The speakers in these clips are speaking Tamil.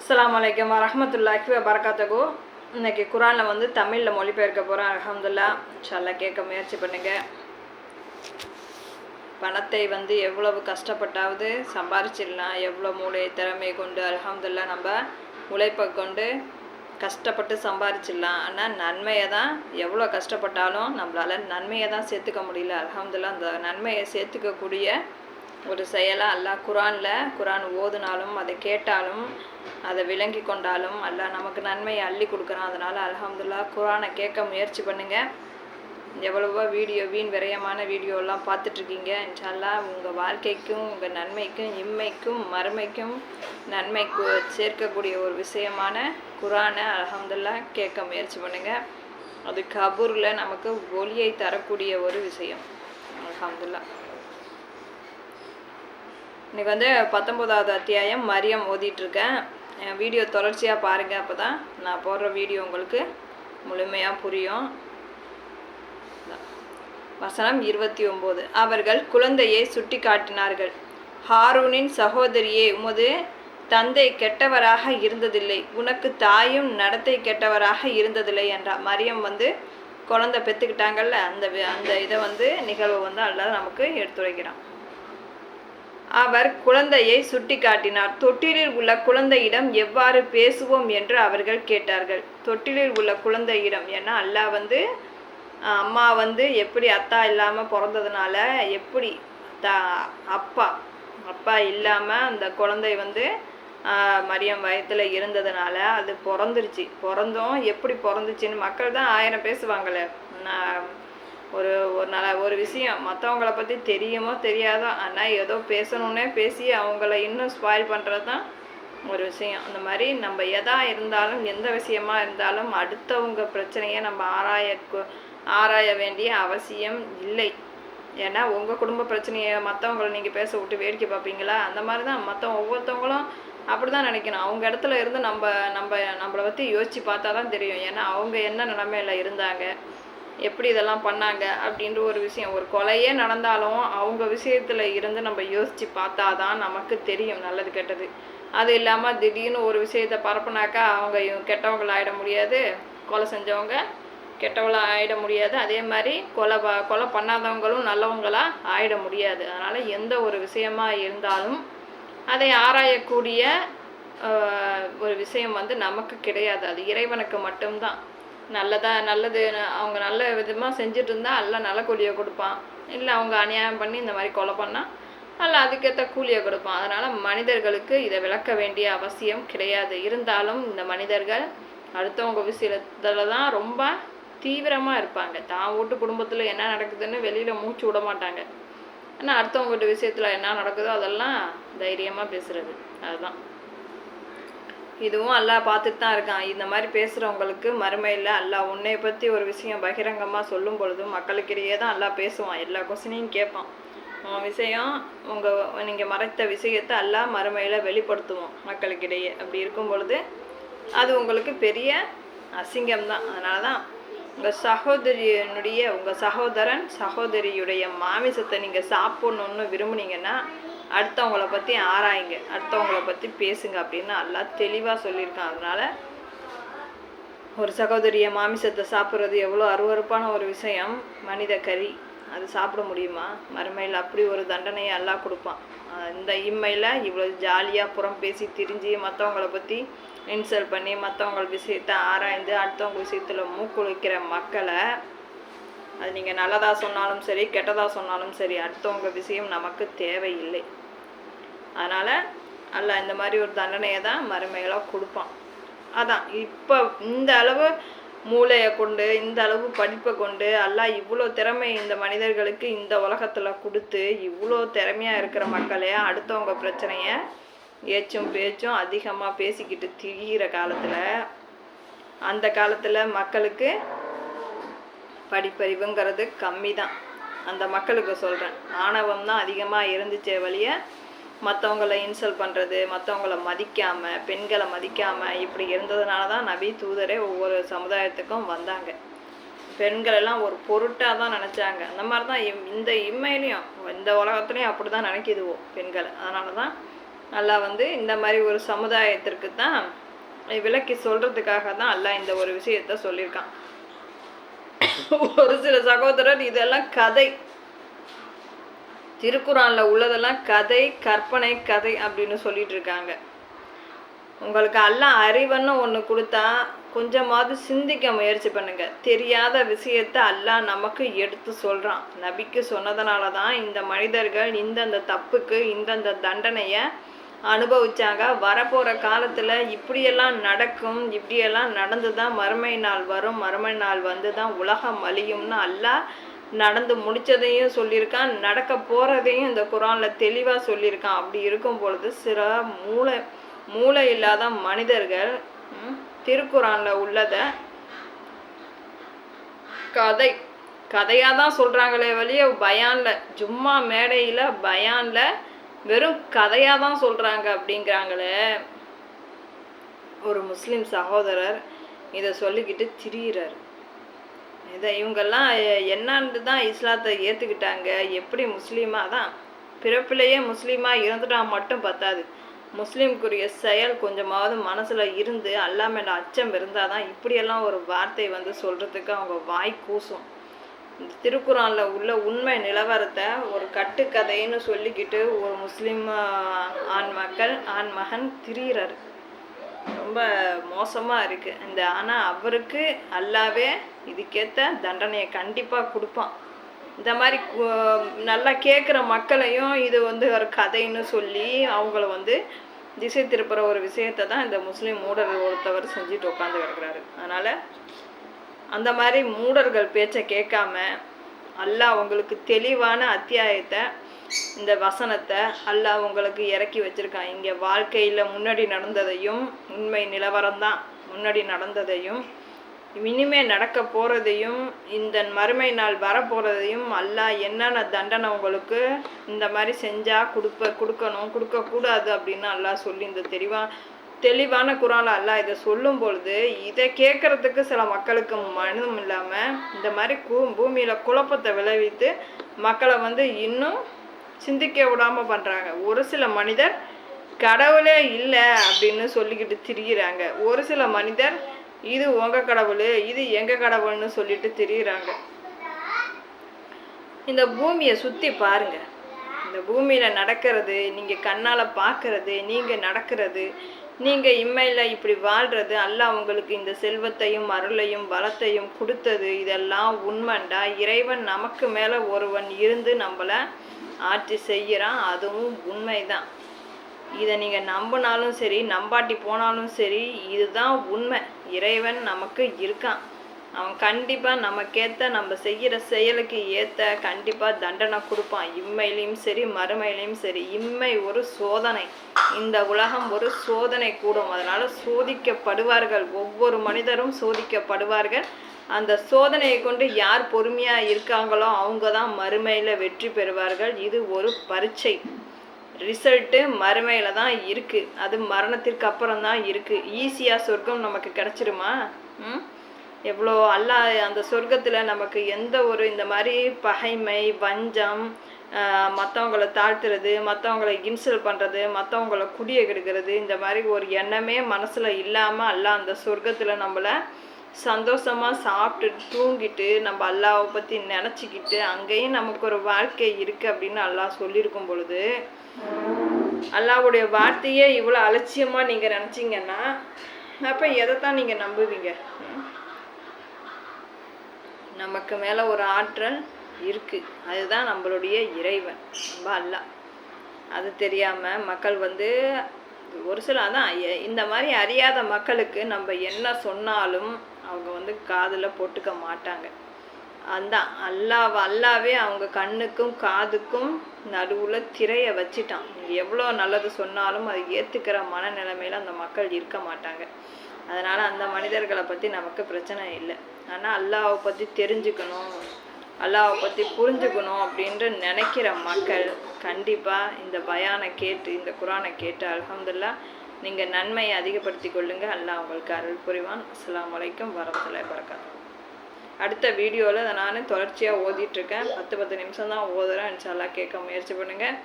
அஸ்ஸலாமு அலைக்கும் வரஹமத்துல்லாஹி வபரகாத்தகு இன்னைக்கு குரானில் வந்து தமிழில் மொழிபெயர்க்க போகிறேன் அஹமதுல்லா இன்ஷால்லா கேட்க முயற்சி பண்ணுங்கள் பணத்தை வந்து எவ்வளவு கஷ்டப்பட்டாவது சம்பாரிச்சிடலாம். எவ்வளோ மூளை திறமை கொண்டு அல்ஹம்துல்லா நம்ம உழைப்பை கொண்டு கஷ்டப்பட்டு சம்பாரிச்சிடலாம். ஆனால் நன்மையை தான் எவ்வளோ கஷ்டப்பட்டாலும் நம்மளால் நன்மையை தான் சேர்த்துக்க முடியல. அல்ஹம்துல்லா அந்த நன்மையை சேர்த்துக்கக்கூடிய ஒரு செயலாக அல்லாஹ் குரானில் குரான் ஓதுனாலும் அதை கேட்டாலும் அதை விளங்கி கொண்டாலும் அல்லாஹ் நமக்கு நன்மையை அள்ளி கொடுக்குறான். அதனால் அல்ஹம்துல்லா குரானை கேட்க முயற்சி பண்ணுங்கள் எவ்வளவோ வீடியோ வீண் விரயமான வீடியோலாம் பார்த்துட்ருக்கீங்க. இன்ஷால்லா உங்கள் வாழ்க்கைக்கும் உங்கள் நன்மைக்கும் இம்மைக்கும் மறுமைக்கும் நன்மைக்கு சேர்க்கக்கூடிய ஒரு விஷயமான குரானை அல்ஹம்துல்லா கேட்க முயற்சி பண்ணுங்கள் அது கபூரில் நமக்கு ஒளியை தரக்கூடிய ஒரு விஷயம். அல்ஹம்துல்லா இன்றைக்கி வந்து பத்தொம்போதாவது அத்தியாயம் மரியம் ஓதிட்டுருக்கேன். என் வீடியோ தொடர்ச்சியாக பாருங்கள் அப்போ தான் நான் போடுற வீடியோ உங்களுக்கு முழுமையாக புரியும். வசனம் இருபத்தி ஒம்போது. அவர்கள் குழந்தையை சுட்டி காட்டினார்கள் ஹாரூனின் சகோதரியே உமது தந்தை கெட்டவராக இருந்ததில்லை. உனக்கு தாயும் நடத்தை கெட்டவராக இருந்ததில்லை என்றார் மரியம் வந்து குழந்தை பெற்றுக்கிட்டாங்கல்ல அந்த அந்த இதை வந்து நிகழ்வு வந்து அல்லது நமக்கு எடுத்துரைக்கிறான். அவர் குழந்தையை சுட்டிக்காட்டினார். தொட்டிலில் உள்ள குழந்தையிடம் எவ்வாறு பேசுவோம் என்று அவர்கள் கேட்டார்கள். தொட்டிலில் உள்ள குழந்தையிடம் ஏன்னா அல்லாஹ் வந்து அம்மா வந்து எப்படி அத்தா இல்லாமல் பிறந்ததுனால எப்படி தா அப்பா அப்பா இல்லாமல் அந்த குழந்தை வந்து மரியம் வயத்தில் இருந்ததுனால அது பிறந்துருச்சு. பிறந்தோம். எப்படி பிறந்துச்சின்னு மக்கள் தான் ஆயிரம் பேசுவாங்களே நான் ஒரு ஒரு நல்ல ஒரு விஷயம். மற்றவங்கள பற்றி தெரியுமோ தெரியாதோ ஆனால் ஏதோ பேசணுன்னே பேசி அவங்கள இன்னும் ஸ்பாயில் பண்ணுறது தான் ஒரு விஷயம். அந்த மாதிரி நம்ம எதா இருந்தாலும் எந்த விஷயமா இருந்தாலும் அடுத்தவங்க பிரச்சனையை நம்ம ஆராய ஆராய வேண்டிய அவசியம் இல்லை. ஏன்னா உங்கள் குடும்ப பிரச்சனையை மற்றவங்கள நீங்கள் பேச விட்டு வேடிக்கை பார்ப்பீங்களா? அந்த மாதிரி தான் மற்ற ஒவ்வொருத்தவங்களும் அப்படி தான் நினைக்கணும். அவங்க இடத்துல இருந்து நம்ம நம்ம நம்மளை பற்றி யோசித்து பார்த்தா தான் தெரியும். ஏன்னா அவங்க என்ன நிலமையில இருந்தாங்க? எப்படி இதெல்லாம் பண்ணாங்க அப்படின்ற ஒரு விஷயம். ஒரு கொலையே நடந்தாலும் அவங்க விஷயத்தில் இருந்து நம்ம யோசித்து பார்த்தா தான் நமக்கு தெரியும் நல்லது கெட்டது. அது இல்லாமல் திடீர்னு ஒரு விஷயத்த பரப்புனாக்கா அவங்க இவங்க முடியாது. கொலை செஞ்சவங்க கெட்டவங்களா ஆயிட முடியாது. அதே மாதிரி கொலை ப- கொலை பண்ணாதவங்களும் நல்லவங்களாக ஆயிட முடியாது. அதனால் எந்த ஒரு விஷயமா இருந்தாலும் அதை ஆராயக்கூடிய ஒரு விஷயம் வந்து நமக்கு கிடையாது. அது இறைவனுக்கு மட்டும்தான். நல்லதா நல்லது ந- அவங்க நல்ல விதமாக செஞ்சுட்டு இருந்தால் எல்லாம் நல்ல கூலியை கொடுப்பான். இல்லை அவங்க அநியாயம் பண்ணி இந்த மாதிரி கொலை பண்ணால் அல்ல அதுக்கேற்ற கூலியை கொடுப்பான். அதனால் மனிதர்களுக்கு இதை விளக்க வேண்டிய அவசியம் கிடையாது. இருந்தாலும் இந்த மனிதர்கள் அடுத்தவங்க விஷயத்தில் தான் ரொம்ப தீவிரமாக இருப்பாங்க. தான் வீட்டு குடும்பத்தில் என்ன நடக்குதுன்னு வெளியில் மூச்சு விட மாட்டாங்க. ஆனால் அடுத்தவங்க வீட்டு விஷயத்தில் என்ன நடக்குதோ அதெல்லாம் தைரியமாக பேசுகிறது அதுதான். இதுவும் அல்லாஹ் பார்த்துட்டு தான் இருக்கான். இந்த மாதிரி பேசுகிறவங்களுக்கு மறுமையில் அல்லாஹ் உன்னை பற்றி ஒரு விஷயம் பகிரங்கமாக சொல்லும் பொழுதும் மக்களுக்கிடையே தான் அல்லாஹ் பேசுவான். எல்லா கொஸ்டினையும் கேட்பான். உன் விஷயம் உங்கள் நீங்கள் மறைத்த விஷயத்தை அல்லாஹ் மறுமையில் வெளிப்படுத்துவோம் மக்களுக்கிடையே. அப்படி இருக்கும் பொழுது அது உங்களுக்கு பெரிய அசிங்கம் தான். அதனால தான் உங்கள் சகோதரியனுடைய உங்கள் சகோதரன் சகோதரியுடைய மாமிசத்தை நீங்கள் சாப்பிட்ணுன்னு விரும்புனீங்கன்னா அடுத்தவங்கள பற்றி ஆராயுங்க. அடுத்தவங்கள பற்றி பேசுங்க அப்படின்னு நல்லா தெளிவாக சொல்லியிருக்கான் அதனால் ஒரு சகோதரிய மாமிசத்தை சாப்பிட்றது எவ்வளோ அருவருப்பான ஒரு விஷயம். மனித கறி அது சாப்பிட முடியுமா? மறுமையில் அப்படி ஒரு தண்டனையை எல்லாம் கொடுப்பான். இந்த இம்மையில் இவ்வளோ ஜாலியாக புறம் பேசி திரிஞ்சு மற்றவங்கள பற்றி இன்சல்ட் பண்ணி மற்றவங்க விஷயத்தை ஆராய்ந்து அடுத்தவங்க விஷயத்தில் மூக்குழிக்கிற மக்களை அது நீங்கள் நல்லதாக சொன்னாலும் சரி கெட்டதாக சொன்னாலும் சரி அடுத்தவங்க விஷயம் நமக்கு தேவையில்லை. அதனால் அல்ல இந்த மாதிரி ஒரு தண்டனையை தான் மறுமைகளாக கொடுப்பான். அதான் இப்போ இந்த அளவு மூளையை கொண்டு இந்த அளவு படிப்பை கொண்டு எல்லாம் இவ்வளோ திறமை இந்த மனிதர்களுக்கு இந்த உலகத்தில் கொடுத்து இவ்வளோ திறமையாக இருக்கிற மக்களே அடுத்தவங்க பிரச்சனையை ஏச்சும் பேச்சும் அதிகமாக பேசிக்கிட்டு திரிகிற காலத்தில் அந்த காலத்தில் மக்களுக்கு படிப்பறிவுங்கிறது கம்மி தான் அந்த மக்களுக்கு சொல்கிறேன் ஆணவம் தான் அதிகமாக இருந்துச்சே வழிய மற்றவங்கள இன்சல்ட் பண்ணுறது மற்றவங்கள மதிக்காமல் பெண்களை மதிக்காமல் இப்படி இருந்ததுனால தான் நபி தூதரே ஒவ்வொரு சமுதாயத்துக்கும் வந்தாங்க. பெண்கள் எல்லாம் ஒரு பொருட்டாக தான் நினச்சாங்க. அந்த மாதிரி தான் இம்- இந்த இம்மையிலையும் இந்த உலகத்துலேயும் அப்படி தான் நினைக்கிதுவோ பெண்களை. அதனால தான் நல்லா வந்து இந்த மாதிரி ஒரு சமுதாயத்திற்கு தான் விளக்கி சொல்கிறதுக்காக தான் எல்லாம் இந்த ஒரு விஷயத்த சொல்லியிருக்கான். ஒரு சில சகோதரர் இதெல்லாம் கதை. திருக்குறானில் உள்ளதெல்லாம் கதை கற்பனை கதை அப்படின்னு சொல்லிட்டு இருக்காங்க உங்களுக்கு எல்லாம் அறிவுன்னு ஒன்று கொடுத்தா கொஞ்சமாவது சிந்திக்க முயற்சி பண்ணுங்க. தெரியாத விஷயத்தை அல்லாஹ் நமக்கு எடுத்து சொல்கிறான் நபிக்கு சொன்னதுனால தான் இந்த மனிதர்கள் இந்தந்த தப்புக்கு இந்தந்த தண்டனையை அனுபவிச்சாங்க. வரப்போகிற காலத்தில் இப்படியெல்லாம் நடக்கும் இப்படியெல்லாம் நடந்து தான் மறுமை நாள் வரும் மறுமை நாள் வந்து தான் உலகம் அழியும்னு அல்லா நடந்து முடிச்சதையும் சொல்லியிருக்கான். நடக்க போகிறதையும் இந்த குரானில் தெளிவாக சொல்லியிருக்கான். அப்படி இருக்கும் பொழுது சில மூளை மூளை இல்லாத மனிதர்கள் திருக்குறானில் உள்ளதை கதை கதையாக தான் சொல்கிறாங்களே வழிய பயானில் சும்மா மேடையில் பயானில் வெறும் கதையாக தான் சொல்கிறாங்க அப்படிங்கிறாங்களே. ஒரு முஸ்லீம் சகோதரர் இதை சொல்லிக்கிட்டு திரியிறார். இதை இவங்கெல்லாம் என்னான்னு தான் இஸ்லாத்தை ஏற்றுக்கிட்டாங்க எப்படி முஸ்லீமாக தான் பிறப்பிலேயே முஸ்லீமாக இருந்துட்டா மட்டும் பத்தாது. முஸ்லீம்க்குரிய செயல் கொஞ்சமாவது மனசில் இருந்து அல்லாமல் அச்சம் இருந்தால் தான் இப்படியெல்லாம் ஒரு வார்த்தை வந்து சொல்கிறதுக்கு அவங்க வாய் கூசும். திருக்குறானில் உள்ள உண்மை நிலவரத்தை ஒரு கட்டுக்கதைன்னு சொல்லிக்கிட்டு ஒரு முஸ்லீம் ஆண் மக்கள் ஆண் மகன் திரியிறாரு. ரொம்ப மோசமாக இருக்குது இந்த ஆனால் அவருக்கு அல்லாவே இதுக்கேற்ற தண்டனையை கண்டிப்பாக கொடுப்பான். இந்த மாதிரி நல்லா கேட்குற மக்களையும் இது வந்து ஒரு கதைன்னு சொல்லி அவங்கள வந்து திசை திருப்புற ஒரு விஷயத்தை தான் இந்த முஸ்லீம் மூடர் ஒருத்தவர் செஞ்சுட்டு உட்காந்து கிடக்குறாரு. அதனால் அந்த மாதிரி மூடர்கள் பேச்சை கேட்காம அல்லாஹ் உங்களுக்கு தெளிவான அத்தியாயத்தை இந்த வசனத்தை அல்லாஹ் உங்களுக்கு இறக்கி வச்சிருக்கான். இங்கே வாழ்க்கையில் முன்னாடி நடந்ததையும் உண்மை நிலவரம் தான் முன்னாடி நடந்ததையும் இனிமே நடக்க போகிறதையும் இந்த மறுமை நாள் வரப்போகிறதையும் அல்லாஹ் என்னென்ன தண்டனை உங்களுக்கு இந்த மாதிரி செஞ்சால் கொடுப்ப கொடுக்கணும் கொடுக்கக்கூடாது அப்படின்னு அல்லாஹ் சொல்லி இந்த தெளிவாக தெளிவான குரான் அல்லா இதை சொல்லும் பொழுது இதை கேட்கறதுக்கு சில மக்களுக்கு மனதும் இல்லாமல் இந்த மாதிரி கூ பூமியில் குழப்பத்தை விளைவித்து மக்களை வந்து இன்னும் சிந்திக்க விடாம பண்ணுறாங்க ஒரு சில மனிதர் கடவுளே இல்லை அப்படின்னு சொல்லிக்கிட்டு திரிகிறாங்க ஒரு சில மனிதர் இது உங்கள் கடவுள் இது எங்கள் கடவுள்னு சொல்லிட்டு திரிகிறாங்க இந்த பூமியை சுற்றி பாருங்க. இந்த பூமியில் நடக்கிறது நீங்கள் கண்ணால் பார்க்கறது நீங்கள் நடக்கிறது நீங்கள் இம்மையில் இப்படி வாழ்கிறது அல்லாஹ் உங்களுக்கு இந்த செல்வத்தையும் அருளையும் பலத்தையும் கொடுத்தது இதெல்லாம் உண்மைண்டா? இறைவன் நமக்கு மேலே ஒருவன் இருந்து நம்மளை ஆட்சி செய்கிறான் அதுவும் உண்மைதான். இதை நீங்கள் நம்பினாலும் சரி நம்பாட்டி போனாலும் சரி இதுதான் உண்மை. இறைவன் நமக்கு இருக்கான். அவன் கண்டிப்பாக நமக்கேற்ற நம்ம செய்கிற செயலுக்கு ஏற்ற கண்டிப்பாக தண்டனை கொடுப்பான். இம்மையிலையும் சரி மறுமையிலையும் சரி. இம்மை ஒரு சோதனை. இந்த உலகம் ஒரு சோதனை கூடும். அதனால் சோதிக்கப்படுவார்கள். ஒவ்வொரு மனிதரும் சோதிக்கப்படுவார்கள். அந்த சோதனையை கொண்டு யார் பொறுமையாக இருக்காங்களோ அவங்க தான் மறுமையில் வெற்றி பெறுவார்கள். இது ஒரு பரீட்சை. ரிசல்ட்டு மறுமையில் தான் இருக்குது அது மரணத்திற்கு அப்புறம் தான் இருக்குது ஈஸியாக சொர்க்கம் நமக்கு கிடச்சிருமா? ம்? எவ்வளோ அல்லாஹ் அந்த சொர்க்கத்தில் நமக்கு எந்த ஒரு இந்த மாதிரி பகைமை வஞ்சம் மற்றவங்களை தாழ்த்துறது மற்றவங்கள இன்சல்ட் பண்ணுறது மற்றவங்கள குடிய கெடுக்கிறது இந்த மாதிரி ஒரு எண்ணமே மனசில் இல்லாமல் அல்லாஹ் அந்த சொர்க்கத்தில் நம்மளை சந்தோஷமாக சாப்பிட்டு தூங்கிட்டு நம்ம அல்லாவை பற்றி நினச்சிக்கிட்டு அங்கேயும் நமக்கு ஒரு வாழ்க்கை இருக்குது அப்படின்னு அல்லாஹ் சொல்லியிருக்கும் பொழுது அல்லாஹ்வுடைய வார்த்தையே இவ்வளோ அலட்சியமாக நீங்கள் நினச்சிங்கன்னா அப்போ எதைத்தான் நீங்கள் நம்புவீங்க? நமக்கு மேலே ஒரு ஆற்றல் இருக்குது அதுதான் நம்மளுடைய இறைவன். நம்ம அல்லாஹ் அது தெரியாமல் மக்கள் வந்து ஒரு சில அதான் இந்த மாதிரி அறியாத மக்களுக்கு நம்ம என்ன சொன்னாலும் அவங்க வந்து காதில் போட்டுக்க மாட்டாங்க. அந்த அல்லாஹ் அல்லாவே அவங்க கண்ணுக்கும் காதுக்கும் நடுவில் திரையை வச்சிட்டான். எவ்வளோ நல்லது சொன்னாலும் அதை ஏற்றுக்கிற மனநிலைமையில் அந்த மக்கள் இருக்க மாட்டாங்க. அதனால் அந்த மனிதர்களை பற்றி நமக்கு பிரச்சனை இல்லை. ஆனால் அல்லாவை பற்றி தெரிஞ்சுக்கணும் அல்லாவை பற்றி புரிஞ்சுக்கணும் அப்படின்ற நினைக்கிற மக்கள் கண்டிப்பாக இந்த பயானை கேட்டு இந்த குரானை கேட்டு அலமதுல்லா நீங்கள் நன்மையை அதிகப்படுத்தி கொள்ளுங்க. அல்லாஹ் உங்களுக்கு அருள் புரிவான். அஸ்லாம் வலைக்கம் வரமத்துல்லாஹி வரகாத்துஹு அடுத்த வீடியோவில் அதை நான் தொடர்ச்சியாக ஓதிட்டுருக்கேன் பத்து பத்து நிமிஷம் தான் ஓதுறேன். இன்ஷால்லா கேட்க முயற்சி பண்ணுங்கள்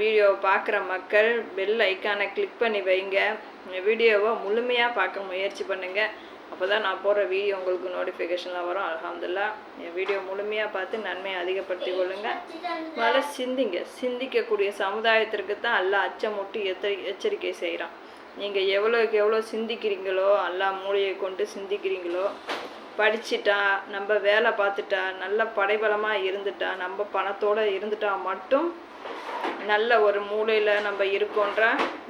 வீடியோ பார்க்குற மக்கள் பெல் ஐக்கானை கிளிக் பண்ணி வைங்க. வீடியோவை முழுமையாக பார்க்க முயற்சி பண்ணுங்கள் அப்போ தான் நான் போடுற வீடியோ உங்களுக்கு நோட்டிஃபிகேஷனில் வரும். அல்ஹம்துலில்லாஹ் என் வீடியோ முழுமையாக பார்த்து நன்மையை அதிகப்படுத்தி கொள்ளுங்கள் முதல்ல சிந்திங்க. சிந்திக்கக்கூடிய சமுதாயத்திற்கு தான் அல்லாஹ் அச்சமூட்டி எச்சரி எச்சரிக்கை செய்கிறான் நீங்கள் எவ்வளோக்கு எவ்வளோ சிந்திக்கிறீங்களோ எல்லா மூளையை கொண்டு சிந்திக்கிறீங்களோ படிச்சிட்டா நம்ம வேலை பார்த்துட்டா நல்ல படைபலமாக இருந்துட்டா நம்ம பணத்தோடு இருந்துட்டா மட்டும் நல்ல ஒரு மூளையில் நம்ம இருக்கோன்ற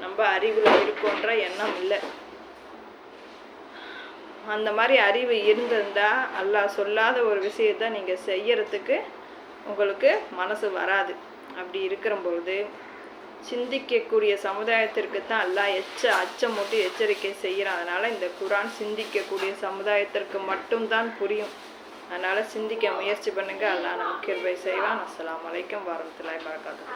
நம்ம அறிவில் இருக்கோன்ற எண்ணம் இல்லை. அந்த மாதிரி அறிவு இருந்திருந்தால் அல்லாஹ் சொல்லாத ஒரு விஷயத்த நீங்கள் செய்யறதுக்கு உங்களுக்கு மனசு வராது. அப்படி இருக்கிற பொழுது சிந்திக்கக்கூடிய சமுதாயத்திற்கு தான் அல்லாஹ் எச்ச அச்சமூட்டி எச்சரிக்கை செய்கிறான். அதனால் இந்த குரான் சிந்திக்கக்கூடிய சமுதாயத்திற்கு மட்டும்தான் புரியும். அதனால் சிந்திக்க முயற்சி பண்ணுங்க. அல்லாஹ் நமக்கு கிருபை செய்வான். அஸ்லாம் வலைக்கம் வரமத்துல்லாஹி வரகாத்துஹு